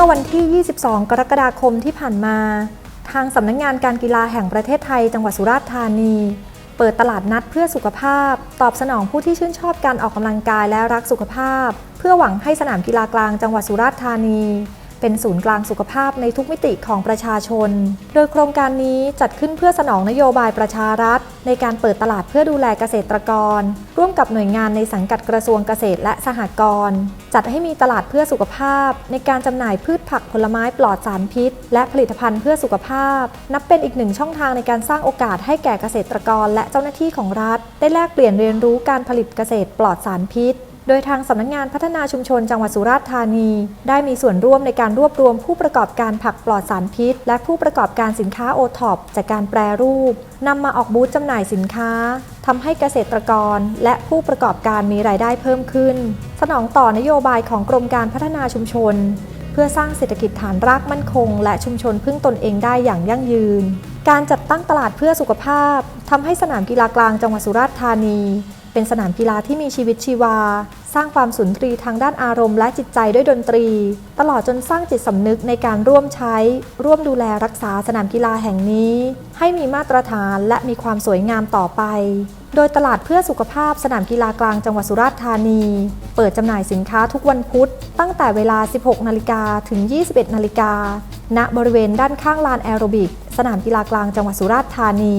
อวันที่ 22 กรกฎาคมที่ผ่านมา ทางสำนักงงานการกีฬาแห่งประเทศไทย จังหวัดสุราษฎร์ธานี เปิดตลาดนัดเพื่อสุขภาพ ตอบสนองผู้ที่ชื่นชอบการออกกำลังกายและรักสุขภาพ เพื่อหวังให้สนามกีฬากลางจังหวัดสุราษฎร์ธานี เป็นศูนย์กลางสุขภาพในทุกมิติของประชาชน โดยโครงการนี้จัดขึ้นเพื่อสนองนโยบายประชารัฐ ในการเปิดตลาดเพื่อดูแลเกษตรกร ร่วมกับหน่วยงานในสังกัดกระทรวงเกษตรและสหกรณ์จัดให้มีตลาดเพื่อสุขภาพ ในการจำหน่ายพืชผักผลไม้ปลอดสารพิษ และผลิตภัณฑ์เพื่อสุขภาพ นับเป็นอีกหนึ่งช่องทางในการสร้างโอกาสให้แก่เกษตรกร และเจ้าหน้าที่ของรัฐ ได้แลกเปลี่ยนเรียนรู้การผลิตเกษตรปลอดสารพิษ โดยทางสำนักงงานพัฒนาชุมชนจังหวัดสุราษฎร์ธานี ได้มีส่วนร่วมในการรวบรวมผู้ประกอบการผักปลอดสารพิษ และผู้ประกอบการสินค้าโอท็อปจากการแปรรูปนำมาออกบูธจำหน่ายสินค้าทำให้เกษตรกร และผู้ประกอบการมีรายได้เพิ่มขึ้น สนองต่อนโยบายของกรมการพัฒนาชุมชน เพื่อสร้างเศรษฐกิจฐานรากมั่นคง และชุมชนพึ่งตนเองได้อย่างยั่งยืน การจัดตั้งตลาดเพื่อสุขภาพทำให้สนามกีฬากลางจังหวัดสุราษฎร์ธานี เป็นสนามกีฬาที่มีชีวิตชีวา สร้างความสุนทรีทางด้านอารมณ์และจิตใจด้วยดนตรี ตลอดจนสร้างจิตสำนึกในการร่วมใช้ ร่วมดูแลรักษาสนามกีฬาแห่งนี้ ให้มีมาตรฐานและมีความสวยงามต่อไป โดยตลาดเพื่อสุขภาพสนามกีฬากลางจังหวัดสุราษฎร์ธานี เปิดจำหน่ายสินค้าทุกวันพุธ ตั้งแต่เวลา 16 นาฬิกาถึง 21 นาฬิกาณบริเวณด้านข้างลานแอโรบิก สนามกีฬากลางจังหวัดสุราษฎร์ธานี